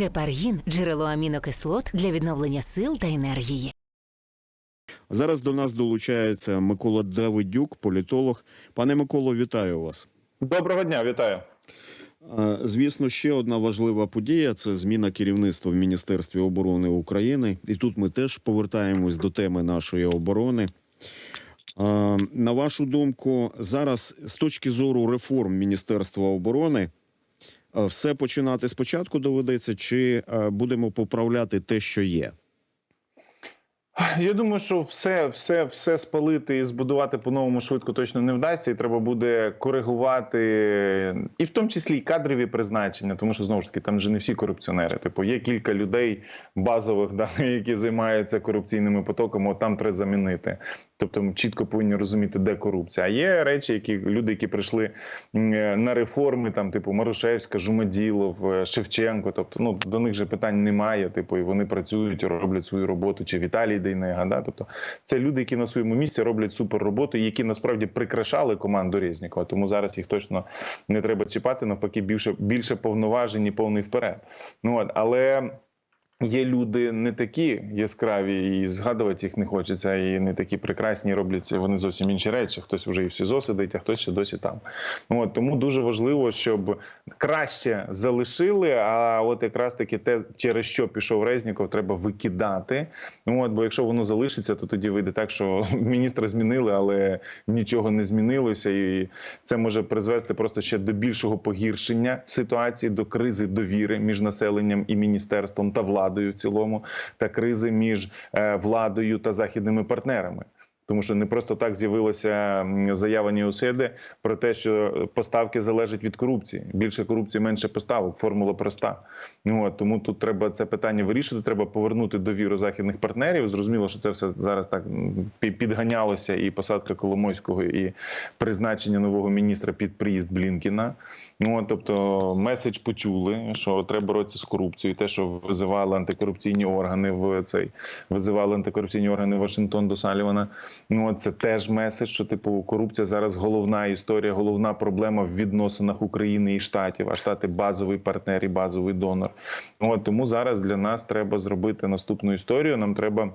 Гепаргін джерело амінокислот для відновлення сил та енергії. Зараз до нас долучається Микола Давидюк, політолог. Пане Миколо, вітаю вас. Доброго дня, вітаю. Звісно, ще одна важлива подія це зміна керівництва в Міністерстві оборони України. І тут ми теж повертаємось до теми нашої оборони. На вашу думку, зараз з точки зору реформ Міністерства оборони, все починати спочатку доведеться, чи е, будемо поправляти те, що є? Я думаю, що все, все, все спалити і збудувати по-новому швидко точно не вдасться, і треба буде коригувати, і в тому числі і кадрові призначення, тому що знову ж таки там вже не всі корупціонери. Типу, є кілька людей базових, да, які займаються корупційними потоками. От там треба замінити. Тобто, ми чітко повинні розуміти, де корупція. А є речі, які люди, які прийшли е, на реформи, там, типу Марушевська, Жумаділов, е, Шевченко. Тобто, ну до них же питань немає. Типу, і вони працюють, роблять свою роботу. Чи Віталій Дейнега, да? Тобто, це люди, які на своєму місці роблять супер роботу, які насправді прикрашали команду Резнікова. Тому зараз їх точно не треба чіпати. Навпаки, більше більше повноважень і повний вперед. Ну от але. Є люди не такі яскраві, і згадувати їх не хочеться, і не такі прекрасні роблять вони зовсім інші речі. Хтось вже і в СІЗО сидить, а хтось ще досі там. От, тому дуже важливо, щоб краще залишили. А от якраз таки те, через що пішов Резніков, треба викидати. Ну, от, бо якщо воно залишиться, то тоді вийде так, що міністра змінили, але нічого не змінилося, і це може призвести просто ще до більшого погіршення ситуації, до кризи довіри між населенням і міністерством та владою в цілому, та кризи між е, владою та західними партнерами. Тому що не просто так з'явилася заява Ніуседи про те, що поставки залежать від корупції. Більше корупції, менше поставок. Формула проста. От, тому тут треба це питання вирішити. Треба повернути довіру західних партнерів. Зрозуміло, що це все зараз так підганялося, і посадка Коломойського, і призначення нового міністра під приїзд Блінкіна. Ну, тобто, меседж почули, що треба боротися з корупцією. Те, що визивали антикорупційні органи в цей визивали антикорупційні органи Вашингтон до Салівана. Ну це теж меседж, що типу корупція зараз головна історія, головна проблема в відносинах України і штатів. А штати базовий партнер і базовий донор. От тому зараз для нас треба зробити наступну історію. Нам треба.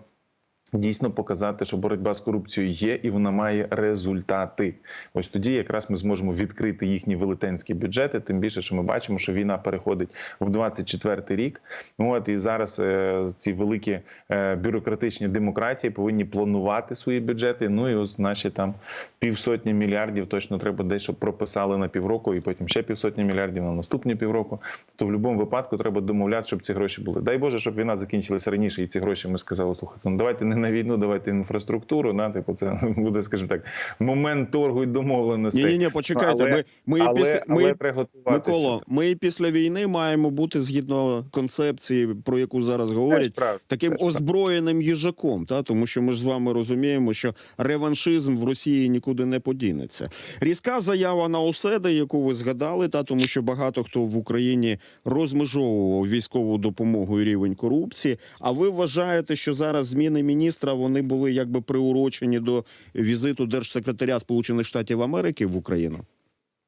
Дійсно показати, що боротьба з корупцією є і вона має результати. Ось тоді якраз ми зможемо відкрити їхні велетенські бюджети. Тим більше, що ми бачимо, що війна переходить в 24-й рік. От і зараз е, ці великі е, бюрократичні демократії повинні планувати свої бюджети. Ну і ось наші там півсотні мільярдів точно треба дещо прописали на півроку, і потім ще півсотні мільярдів на наступні півроку. То в будь-якому випадку треба домовляти, щоб ці гроші були. Дай Боже, щоб війна закінчилася раніше, і ці гроші ми сказали, слухайте, ну давайте не на війну, давайте інфраструктуру. На типу, це буде, скажімо так, момент торгу і домовленостей. Ні, ні, ні, почекайте. Але- ми, ми, але, після, ми, але готуватися. Миколо, ми після війни маємо бути згідно концепції, про яку зараз говорять, правда, таким озброєним їжаком. Та тому, що ми ж з вами розуміємо, що реваншизм в Росії нікуди не подінеться. Різка заява на оседи, яку ви згадали, та тому, що багато хто в Україні розмежовував військову допомогу і рівень корупції. А ви вважаєте, що зараз зміни міністра вони були якби приурочені до візиту держсекретаря Сполучених Штатів Америки в Україну?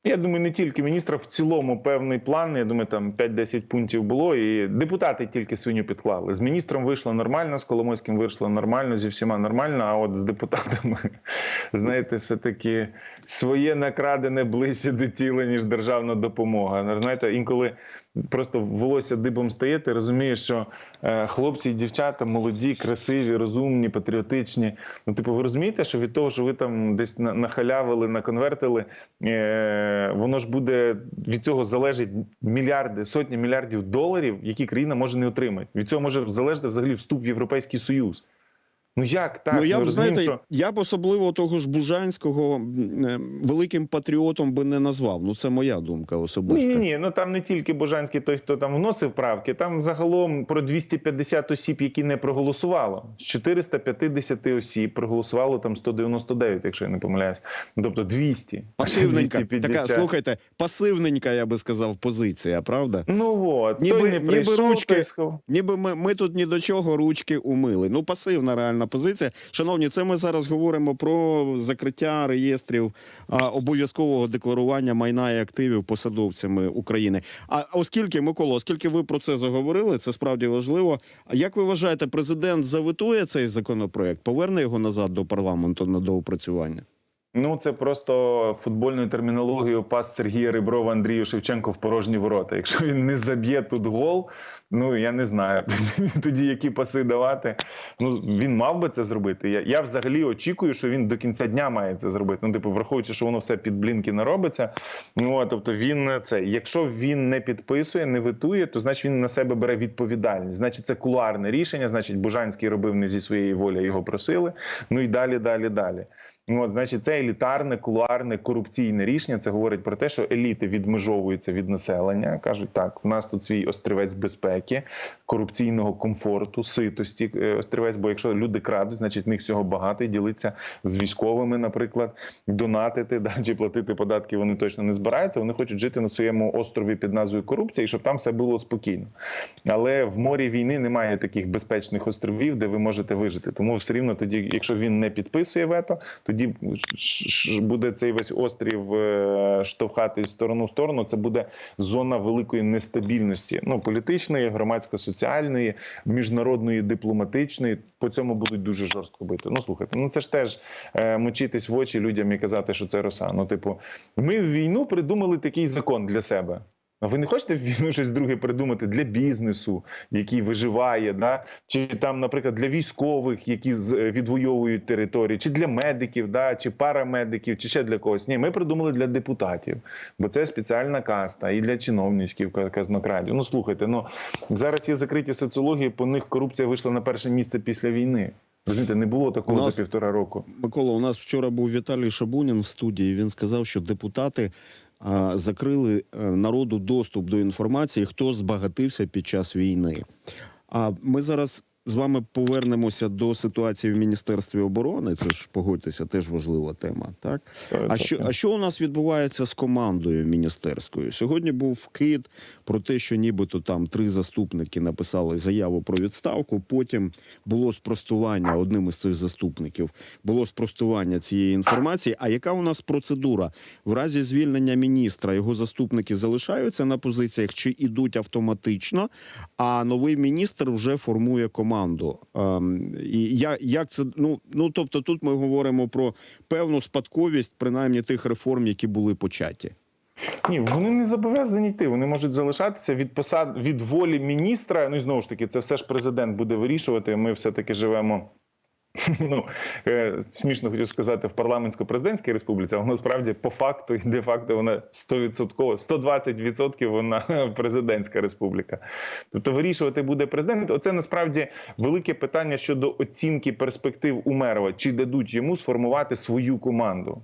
Я думаю, не тільки міністра, в цілому певний план. Я думаю, там 5-10 пунктів було, і депутати тільки свиню підклали. З міністром вийшло нормально, з Коломойським вийшло нормально, зі всіма нормально. А от з депутатами, знаєте, все-таки своє накрадене ближче до тіла, ніж державна допомога. Знаєте, інколи просто волосся дибом стає, ти розумієш, що е, хлопці і дівчата молоді, красиві, розумні, патріотичні. Ну, типу, ви розумієте, що від того, що ви там десь на- нахалявили, наконвертили, е, воно ж буде від цього залежить мільярди, сотні мільярдів доларів, які країна може не отримати. Від цього може залежати взагалі вступ в Європейський Союз. Ну як так? ну я б знаєте, що... я б особливо того ж Бужанського е, великим патріотом би не назвав. Ну це моя думка Ні, особиста. ні, ні, ну там не тільки Божанський, той, хто там вносив правки, там загалом про 250 осіб, які не проголосувало. З 450 осіб проголосувало там 199, якщо я не помиляюсь. Ну, Тобто 200. Пасивненька, 250. така слухайте, пасивненька, я би сказав, позиція, правда? Ну от, Ніби- той не ніби ручки- той Ніби ми, ми тут ні до чого ручки умили. Ну, пасивна реальна позиція. Шановні, це ми зараз говоримо про закриття реєстрів обов'язкового декларування майна і активів посадовцями України. А оскільки Микола, оскільки ви про це заговорили, це справді важливо. Як ви вважаєте, президент заветує цей законопроект, поверне його назад до парламенту на доопрацювання? Ну, це просто футбольною термінологією пас Сергія Риброва Андрію Шевченко в порожні ворота. Якщо він не заб'є тут гол, ну я не знаю тоді, які паси давати. Ну він мав би це зробити. Я, я взагалі очікую, що він до кінця дня має це зробити. Ну, типу, враховуючи, що воно все під блінки не робиться. Ну тобто він це. Якщо він не підписує, не витує, то значить він на себе бере відповідальність. Значить, це кулуарне рішення. Значить, Бужанський робив не зі своєї волі, його просили. Ну і далі, далі, далі. От, значить, це елітарне, кулуарне, корупційне рішення. Це говорить про те, що еліти відмежовуються від населення. кажуть, так, в нас тут свій острівець безпеки, корупційного комфорту, ситості е, острівець. Бо якщо люди крадуть, значить в них всього багато і ділиться з військовими, наприклад, донатити да, чи платити податки. Вони точно не збираються. Вони хочуть жити на своєму острові під назвою корупція, і щоб там все було спокійно. Але в морі війни немає таких безпечних островів, де ви можете вижити. Тому все рівно тоді, якщо він не підписує вето, тоді ш- буде цей весь острів е, штовхати з сторону в сторону. Це буде зона великої нестабільності, ну політичної, громадсько-соціальної, міжнародної, дипломатичної. По цьому будуть дуже жорстко бити. Ну слухайте, ну це ж теж е, мочитись в очі людям і казати, що це роса. Ну, типу, ми в війну придумали такий закон для себе. Ви не хочете війну щось друге придумати для бізнесу, який виживає, да? чи там, наприклад, для військових, які е, відвоюють території, чи для медиків, да? чи парамедиків, чи ще для когось? Ні, ми придумали для депутатів, бо це спеціальна каста і для чиновницьких ка- казнокрадів. Ну слухайте, ну зараз є закриті соціології, по них корупція вийшла на перше місце після війни. Розумієте, не було такого нас- за півтора року. Микола, у нас вчора був Віталій Шабунін в студії. Він сказав, що депутати а, закрили е, народу доступ до інформації, хто збагатився під час війни. А ми зараз з вами повернемося до ситуації в Міністерстві оборони. Це ж погодьтеся, теж важлива тема. Так а що, а що у нас відбувається з командою міністерською? Сьогодні був вкид про те, що нібито там три заступники написали заяву про відставку. Потім було спростування одним із цих заступників. Було спростування цієї інформації. А яка у нас процедура в разі звільнення міністра? Його заступники залишаються на позиціях чи ідуть автоматично? А новий міністр вже формує команду. Ем, і я, як це ну ну тобто, тут ми говоримо про певну спадковість, принаймні тих реформ, які були початі. Ні, вони не зобов'язані йти. Вони можуть залишатися від посад від волі міністра. Ну і знову ж таки, це все ж президент буде вирішувати. Ми все таки живемо. Ну е, смішно хотів сказати в парламентсько-президентській республіці, але насправді по факту і де факто вона 100%, 120% вона президентська республіка. Тобто вирішувати буде президент. Оце насправді велике питання щодо оцінки перспектив Умерова, чи дадуть йому сформувати свою команду.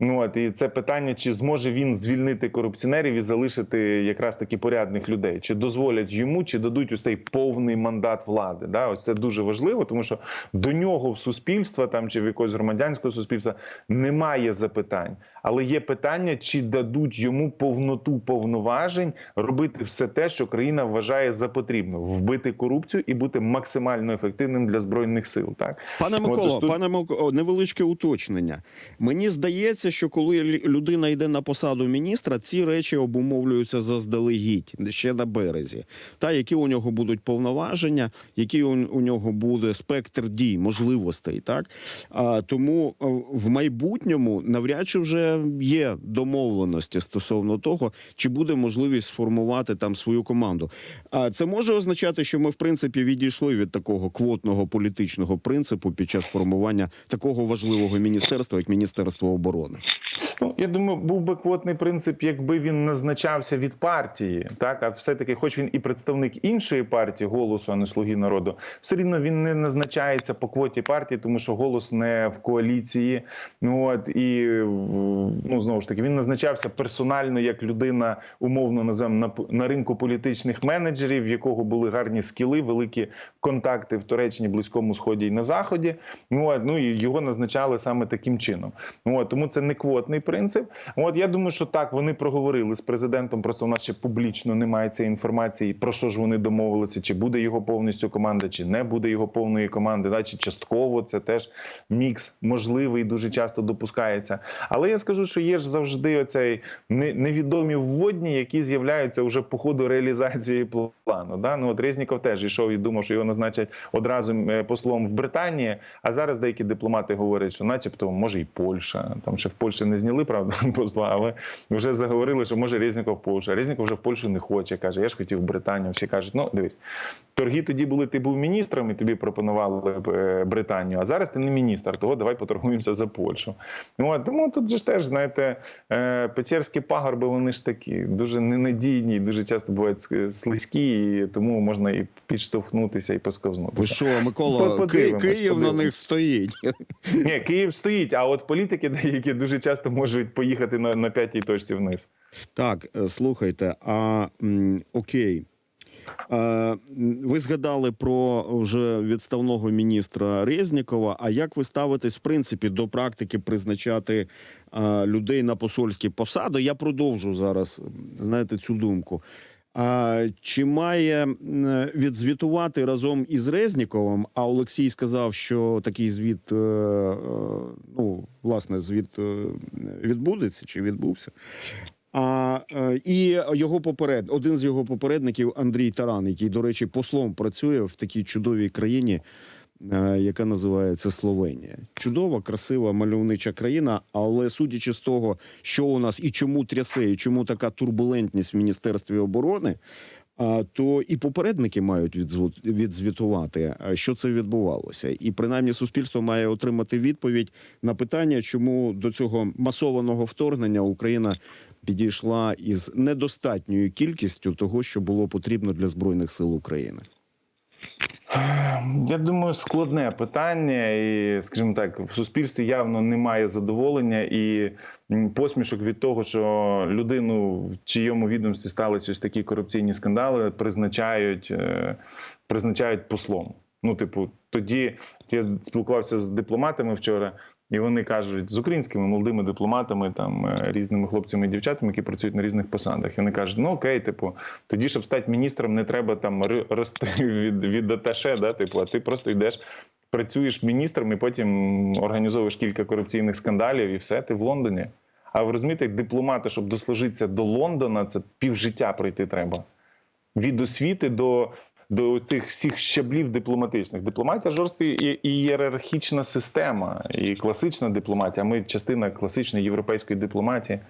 Ну от і це питання, чи зможе він звільнити корупціонерів і залишити якраз таки порядних людей, чи дозволять йому, чи дадуть усей повний мандат влади. Да, ось це дуже важливо, тому що до нього в суспільства там чи в якогось громадянського суспільства немає запитань, але є питання, чи дадуть йому повноту повноважень робити все те, що країна вважає за потрібно, вбити корупцію і бути максимально ефективним для збройних сил. Так Пане Миколо, тут- пане Миколо, невеличке уточнення. Мені здається, що коли людина йде на посаду міністра, ці речі обумовлюються заздалегідь ще на березі. Та які у нього будуть повноваження, у, у нього буде спектр дій, можливостей. Так а, тому е, в майбутньому навряд чи вже є домовленості стосовно того, чи буде можливість сформувати там свою команду. А це може означати, що ми в принципі відійшли від такого квотного політичного принципу під час формування такого важливого міністерства, як Міністерство оборони. Ну, я думаю, був би квотний принцип, якби він назначався від партії, так а все-таки, хоч він і представник іншої партії голосу, а не слуги народу, все рівно він не назначається по квоті партії, тому що голос не в коаліції. Ну от і ну знову ж таки він назначався персонально як людина, умовно називаємо на, на ринку політичних менеджерів, в якого були гарні скіли, великі контакти в Туреччині, Близькому Сході і на Заході. Ну, от, ну і його назначали саме таким чином. Ну, от, тому це не квотний принцип. От я думаю, що так вони проговорили з президентом. Просто у нас ще публічно немає цієї інформації. Про що ж вони домовилися? Чи буде його повністю команда, чи не буде його повної команди, да, чи частково це теж мікс можливий, дуже часто допускається. Але я скажу, що є ж завжди оцей невідомі вводні, які з'являються вже по ходу реалізації плану. Да? Ну от Резніков теж йшов і думав, що його назначать одразу е, послом в Британії. А зараз деякі дипломати говорять, що, начебто, може, і Польща. Там ще в Польщі не зняли, правда, посла, але вже заговорили, що може Резніков в Польщу. А Резніков вже в Польщу не хоче. каже, я ж хотів в Британію. Всі кажуть, ну дивись, торги тоді були, ти був міністром, і тобі пропонували е, Британію. А зараз ти не міністр, того давай поторгуємося за Польщу. От, тому тут же ж теж, знаєте, е, печерські пагорби, вони ж такі дуже ненадійні, дуже часто бувають слизькі, і тому можна і підштовхнутися, і посковзнутися. що, Микола, Ки- Подивимось, Київ на них стоїть. Ні, Київ стоїть, а от політики деякі дуже часто можуть поїхати на, на п'ятій точці вниз. Так, е, слухайте, а окей. Е, ви згадали про вже відставного міністра Резнікова. А як ви ставитесь в принципі до практики призначати е, людей на посольські посади? Я продовжу зараз, знаєте, цю думку. Чи має відзвітувати разом із Резніковим? А Олексій сказав, що такий звіт, е, е, ну власне, звіт е, відбудеться чи відбувся. А і його поперед, один з його попередників Андрій Таран, який, до речі, послом працює в такій чудовій країні, яка називається Словенія. Чудова, красива, мальовнича країна. Але судячи з того, що у нас і чому трясе, і чому така турбулентність в міністерстві оборони. А то і попередники мають відзвітувати, що це відбувалося, і принаймні суспільство має отримати відповідь на питання, чому до цього масованого вторгнення Україна підійшла із недостатньою кількістю того, що було потрібно для збройних сил України. Я думаю, складне питання, і, скажімо так, в суспільстві явно немає задоволення і посмішок від того, що людину, в чийому відомстві сталися ось такі корупційні скандали, призначають, е, призначають послом. Ну, типу, тоді я спілкувався з дипломатами вчора. І вони кажуть з українськими молодими дипломатами, там е, різними хлопцями і дівчатами, які працюють на різних посадах. І вони кажуть: ну окей, типу, тоді, щоб стати міністром, не треба там рости від, від аташе, да, типу, а ти просто йдеш, працюєш міністром і потім організовуєш кілька корупційних скандалів, і все, ти в Лондоні. А ви розумієте, дипломати, щоб дослужитися до Лондона, це півжиття пройти треба. Від освіти до, до цих всіх щаблів дипломатичних. Дипломатія жорстка і, ієрархічна система, і класична дипломатія. Ми частина класичної європейської дипломатії.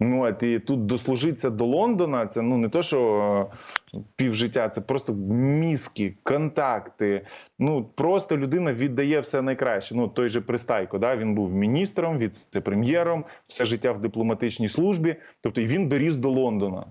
Ну от і тут дослужитися до Лондона, це ну не то, що е, півжиття, це просто мізки, контакти. Ну просто людина віддає все найкраще. Ну той же Пристайко, да він був міністром, віце-прем'єром, все життя в дипломатичній службі. Тобто він доріс до Лондона.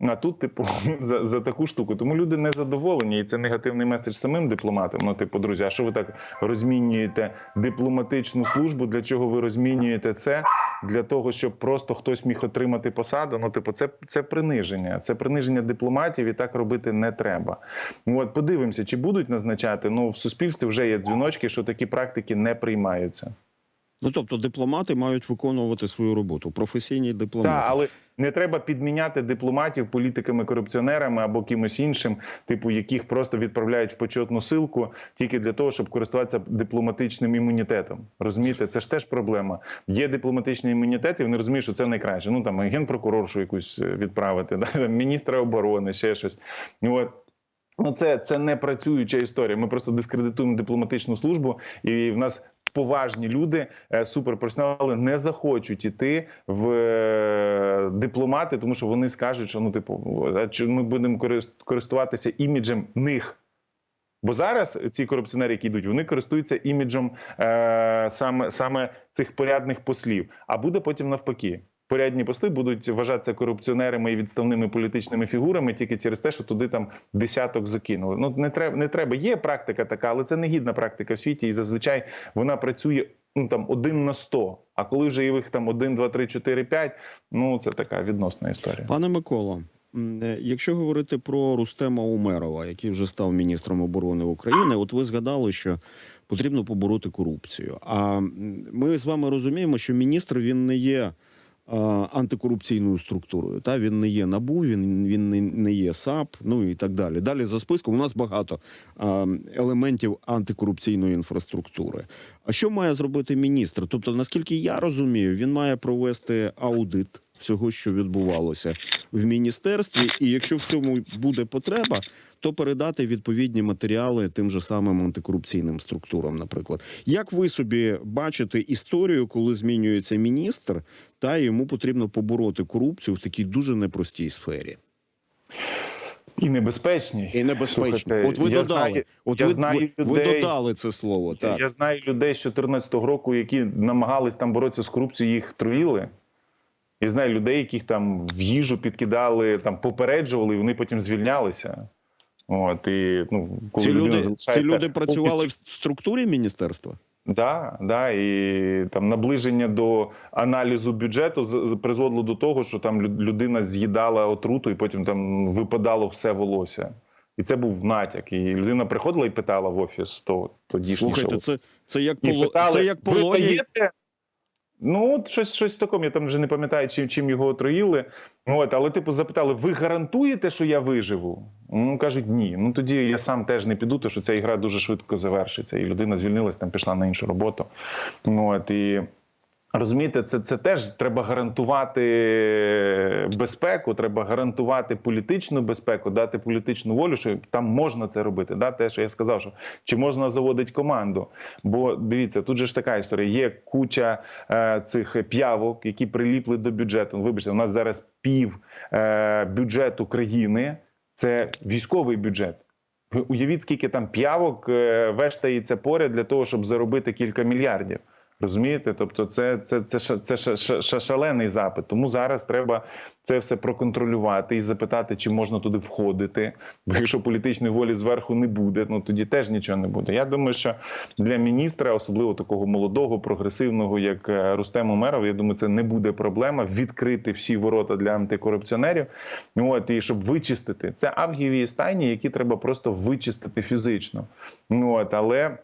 А тут, типу, за, за таку штуку. Тому люди не задоволені, і це негативний меседж самим дипломатам. Ну, типу, друзі, а що ви так розмінюєте дипломатичну службу? Для чого ви розмінюєте це? Для того, щоб просто хтось міг отримати посаду. Ну, типу, це, це приниження. Це приниження дипломатів, і так робити не треба. Ну, От подивимося, чи будуть назначати. Ну, в суспільстві вже є дзвіночки, що такі практики не приймаються. Ну тобто, дипломати мають виконувати свою роботу, професійні дипломати. Так, але не треба підміняти дипломатів політиками-корупціонерами або кимось іншим, типу яких просто відправляють в почетну силку тільки для того, щоб користуватися дипломатичним імунітетом. Розумієте, це ж теж проблема. Є дипломатичний імунітет, і вони розуміють, що це найкраще. Ну там генпрокуроршу якусь е, відправити, да? міністра оборони, ще щось. Ну, От. Ну, це, це не працююча історія. Ми просто дискредитуємо дипломатичну службу, і в нас поважні люди, е, суперпрофесіонали, не захочуть іти в е, дипломати, тому що вони скажуть, що ну, типу, ми будемо користуватися іміджем них. Бо зараз ці корупціонери, які йдуть, вони користуються іміджем е, саме, саме цих порядних послів. А буде потім навпаки. Порядні посли будуть вважатися корупціонерами і відставними політичними фігурами тільки через те, що туди там десяток закинули. Ну не треба, не треба. Є практика така, але це не гідна практика в світі, і зазвичай вона працює ну там один на сто. А коли вже їх там один, два, три, чотири, п'ять, ну це така відносна історія. Пане Миколо, е, Якщо говорити про Рустема Умерова, який вже став міністром оборони України, от ви згадали, що потрібно побороти корупцію. А ми з вами розуміємо, що міністр він не є антикорупційною структурою. Та він не є набу, він, він не, є САП, ну і так далі. Далі за списком у нас багато елементів антикорупційної інфраструктури. А що має зробити міністр? Тобто, наскільки я розумію, він має провести аудит всього, що відбувалося в міністерстві, і якщо в цьому буде потреба, то передати відповідні матеріали тим же самим антикорупційним структурам, наприклад. Як ви собі бачите історію, коли змінюється міністр, та йому потрібно побороти корупцію в такій дуже непростій сфері? І небезпечні. І небезпечно. Слухайте, От ви я додали, знаю- от я ви, знаю ви, ви додали це слово. Так. Я знаю людей з 14-го року, які намагались там боротися з корупцією, їх труїли. Я знаю людей, яких там в їжу підкидали, там попереджували, і вони потім звільнялися. От, і, ну, коли Ці люди, ці люди працювали в структурі міністерства? Да, да, і там наближення до аналізу бюджету призводило до того, що там людина з'їдала отруту і потім там випадало все волосся. І це був натяк. І людина приходила і питала в офіс, то тоді Слухайте, це, це як і поло... питали, це як ви даєте? Ну, от щось, щось таке, я там вже не пам'ятаю, чим, чим його отруїли. От, але, типу, запитали: ви гарантуєте, що я виживу? Ну, кажуть, ні. Ну тоді я сам теж не піду, тому що ця ігра дуже швидко завершиться. І людина звільнилась, там пішла на іншу роботу. От, і Розумієте, це, це теж треба гарантувати безпеку, треба гарантувати політичну безпеку, дати політичну волю, що там можна це робити. Да? Те, що я сказав, що чи можна заводити команду. Бо дивіться, тут же ж така історія. Є куча е, цих п'явок, які приліпли до бюджету. Вибачте, у нас зараз пів е, бюджету країни це військовий бюджет. Уявіть, скільки там п'явок е, вештається поряд для того, щоб заробити кілька мільярдів. Розумієте? Тобто, це, це, це, це, ша- шалений запит. Тому зараз треба це все проконтролювати і запитати, чи можна туди входити. Бо якщо політичної волі зверху не буде, ну тоді теж нічого не буде. Я думаю, що для міністра, особливо такого молодого, прогресивного, як е, Рустем Умеров, я думаю, це не буде проблема відкрити всі ворота для антикорупціонерів. От і щоб вичистити це авгієві стайні, які треба просто вичистити фізично. Ну от але.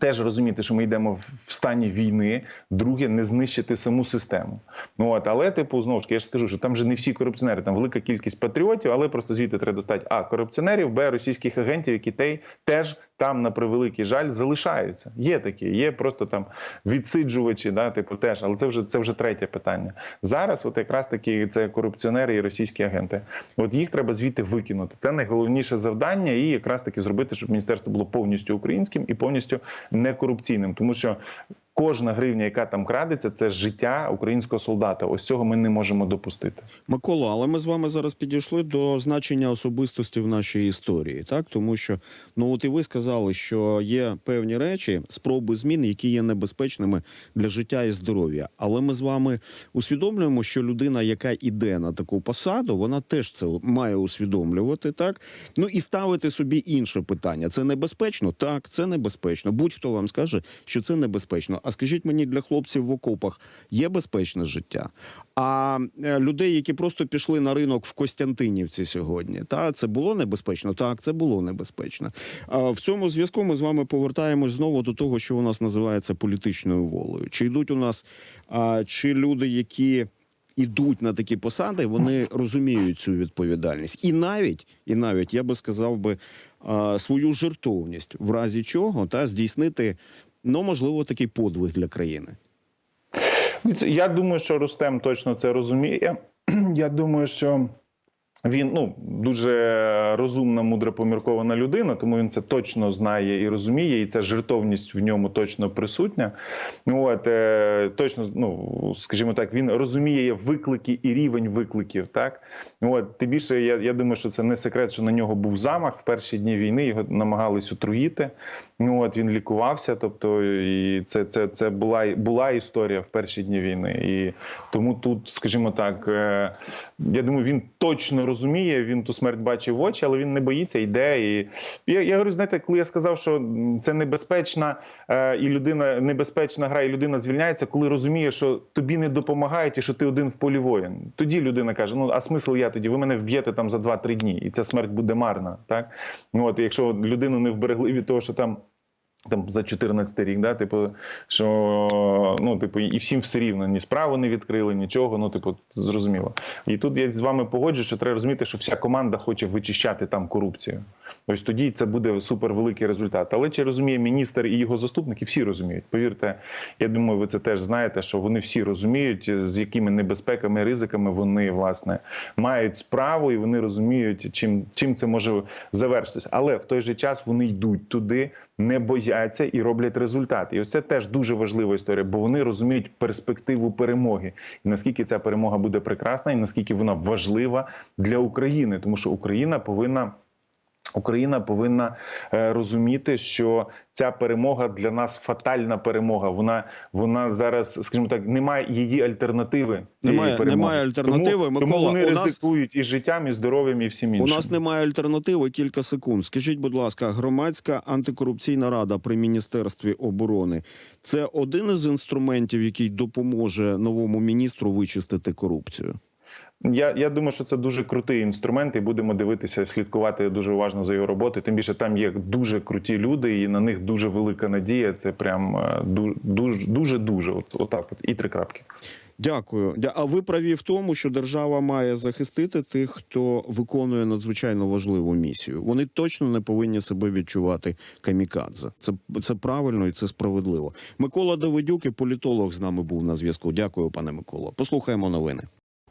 Теж розуміти, що ми йдемо в- стані війни. Друге, не знищити саму систему. Ну от, але типу, знову ж я ж скажу, що там же не всі корупціонери, там велика кількість патріотів, але просто звідти треба достати а корупціонерів, б російських агентів, які те- теж там на превеликий жаль залишаються. Є такі, є просто там відсиджувачі, да, типу теж, але це вже це вже третє питання. Зараз, от якраз такі це корупціонери і російські агенти. От їх треба звідти викинути. Це найголовніше завдання, і якраз таки зробити, щоб міністерство було повністю українським і повністю некорупційним, тому що. Кожна гривня, яка там крадеться, це життя українського солдата. Ось цього ми не можемо допустити. Микола, але ми з вами зараз підійшли до значення особистості в нашій історії, так тому що ну от і ви сказали, що є певні речі, спроби змін, які є небезпечними для життя і здоров'я. Але ми з вами усвідомлюємо, що людина, яка іде на таку посаду, вона теж це має усвідомлювати, так ну і ставити собі інше питання: це небезпечно? Так, це небезпечно. Будь-хто вам скаже, що це небезпечно. А скажіть мені для хлопців в окопах є безпечне життя? А е, людей, які просто пішли на ринок в Костянтинівці сьогодні, та це було небезпечно? Так, це було небезпечно. В цьому зв'язку ми з вами повертаємось знову до того, що у нас називається політичною волею. Чи йдуть у нас чи люди, які ідуть на такі посади, вони розуміють цю відповідальність, і навіть і навіть я би сказав би свою жертовність, в разі чого та здійснити ну можливо такий подвиг для країни. Я думаю, що Рустем точно це розуміє. Я думаю, що він ну дуже розумна, мудра, поміркована людина, тому він це точно знає і розуміє, і ця жертовність в ньому точно присутня. От е, точно, ну скажімо так, він розуміє виклики і рівень викликів. Так от тим більше, я, я думаю, що це не секрет, що на нього був замах в перші дні війни. Його намагались отруїти. Ну от він лікувався. Тобто, і це, це, це була була історія в перші дні війни. І тому тут, скажімо так, е, я думаю, він точно розуміє розуміє, він ту смерть бачив в очі, але він не боїться, йде. І я, я говорю, знаєте, коли я сказав, що це небезпечна е, і людина небезпечна гра, і людина звільняється, коли розуміє, що тобі не допомагають і що ти один в полі воїн. Тоді людина каже: Ну а смисл я тоді? Ви мене вб'єте там за 2-3 дні, і ця смерть буде марна. Так ну от якщо людину не вберегли від того, що там. Там за 14 рік, да, типу, що ну, типу, і всім все рівно, ні справу не відкрили, нічого. Ну, типу, зрозуміло. І тут я з вами погоджуюсь, що треба розуміти, що вся команда хоче вичищати там корупцію. Ось тоді це буде супервеликий результат. Але чи розуміє міністр і його заступники? Всі розуміють. Повірте, я думаю, ви це теж знаєте, що вони всі розуміють, з якими небезпеками, ризиками вони власне мають справу, і вони розуміють, чим, чим це може завершитися. Але в той же час вони йдуть туди, не бояться і роблять результат. І це теж дуже важлива історія, бо вони розуміють перспективу перемоги, і наскільки ця перемога буде прекрасна, і наскільки вона важлива для України, тому що Україна повинна. Україна повинна е, розуміти, що ця перемога для нас фатальна перемога. Вона вона зараз, скажімо так, немає її альтернативи. цієї Немає- перемоги. немає альтернативи. Тому, Микола, тому вони у нас- і життям, і здоров'ям, і всім У нас немає альтернативи. Кілька секунд. Скажіть, будь ласка, громадська антикорупційна рада при міністерстві оборони це один із інструментів, який допоможе новому міністру вичистити корупцію. Я, я думаю, що це дуже крутий інструмент, і будемо дивитися, слідкувати дуже уважно за його роботою. Тим більше там є дуже круті люди, і на них дуже велика надія. Це прям е, дуже дуже дуже. От отак, от і три крапки. Дякую. А ви праві в тому, що держава має захистити тих, хто виконує надзвичайно важливу місію. Вони точно не повинні себе відчувати камікадзе. Це, це правильно і це справедливо. Микола Давидюк, і політолог з нами був на зв'язку. Дякую, пане Миколо. Послухаємо новини.